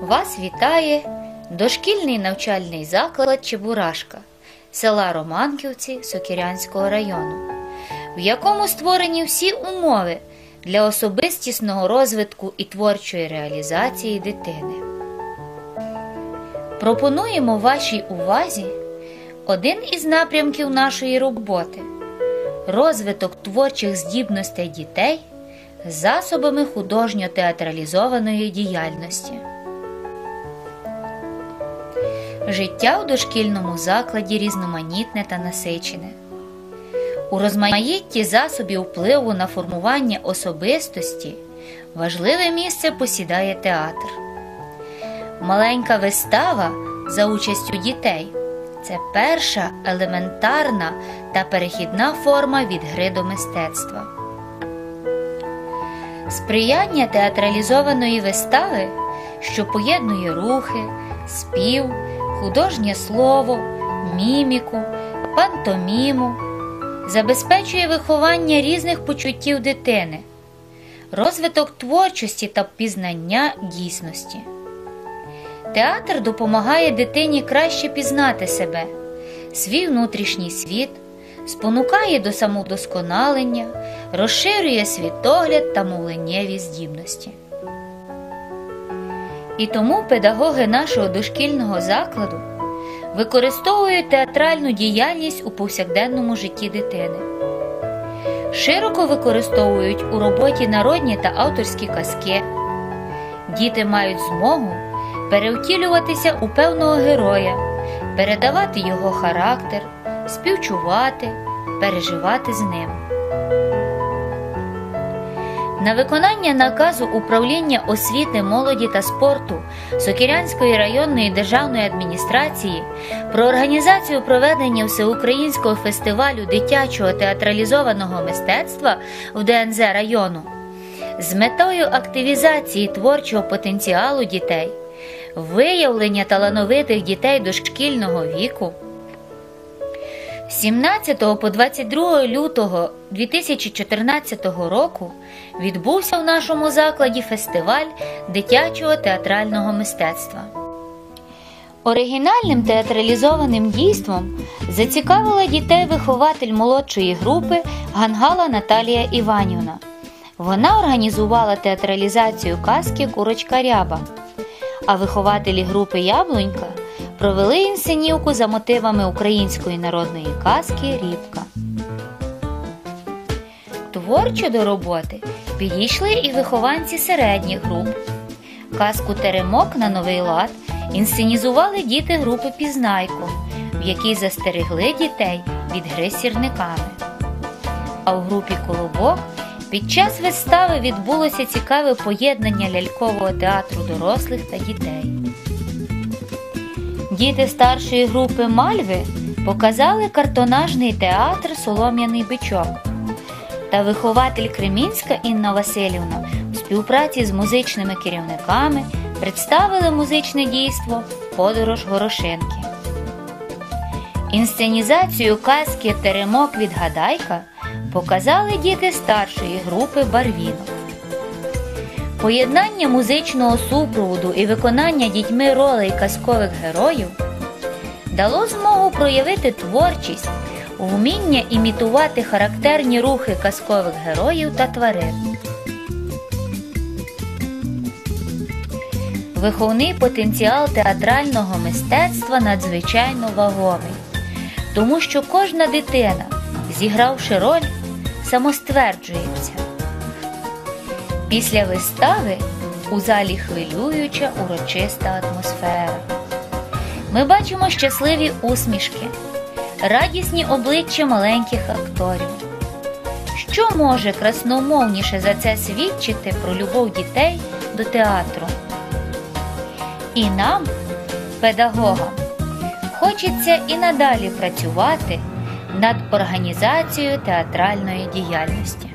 Вас вітає дошкільний навчальний заклад Чебурашка села Романківці Сокірянського району, в якому створені всі умови для особистісного розвитку і творчої реалізації дитини. Пропонуємо вашій увазі один із напрямків нашої роботи розвиток творчих здібностей дітей засобами художньо-театралізованої діяльності. Життя у дошкільному закладі різноманітне та насичене. У розмаїтті засобів впливу на формування особистості важливе місце посідає театр. Маленька вистава за участю дітей це перша елементарна та перехідна форма від гри до мистецтва. Сприяння театралізованої вистави, що поєднує рухи, спів, художнє слово, міміку, пантоміму, забезпечує виховання різних почуттів дитини, розвиток творчості та пізнання дійсності. Театр допомагає дитині краще пізнати себе, свій внутрішній світ, спонукає до самодосконалення, розширює світогляд та мовленнєві здібності. І тому педагоги нашого дошкільного закладу використовують театральну діяльність у повсякденному житті дитини. Широко використовують у роботі народні та авторські казки. Діти мають змогу перевтілюватися у певного героя, передавати його характер, співчувати, переживати з ним. На виконання наказу управління освіти, молоді та спорту Сокірянської районної державної адміністрації про організацію проведення всеукраїнського фестивалю дитячого театралізованого мистецтва в ДНЗ району з метою активізації творчого потенціалу дітей, виявлення талановитих дітей дошкільного віку. З 17 по 22 лютого 2014 року відбувся в нашому закладі фестиваль дитячого театрального мистецтва. Оригінальним театралізованим дійством зацікавила дітей вихователь молодшої групи Гангала Наталія Іванівна. Вона організувала театралізацію казки Курочка Ряба, а вихователі групи Яблунька провели інсценівку за мотивами української народної казки Рібка. Творчо до роботи підійшли і вихованці середніх груп. Казку Теремок на новий лад інсценізували діти групи Пізнайко, в якій застерегли дітей від гри сірниками. А в групі Колобок під час вистави відбулося цікаве поєднання лялькового театру дорослих та дітей. Діти старшої групи Мальви показали картонажний театр Солом'яний бичок та вихователь Кремінська Інна Васильівна у співпраці з музичними керівниками представили музичне дійство Подорож Горошинки. Інсценізацію казки Теремок від Гадайка показали діти старшої групи Барвінок. Поєднання музичного супроводу і виконання дітьми ролей казкових героїв дало змогу проявити творчість, вміння імітувати характерні рухи казкових героїв та тварин. Виховний потенціал театрального мистецтва надзвичайно вагомий, тому що кожна дитина, зігравши роль, самостверджується. Після вистави у залі хвилююча урочиста атмосфера. Ми бачимо щасливі усмішки, радісні обличчя маленьких акторів. Що може красномовніше за це свідчити про любов дітей до театру? І нам, педагогам, хочеться і надалі працювати над організацією театральної діяльності.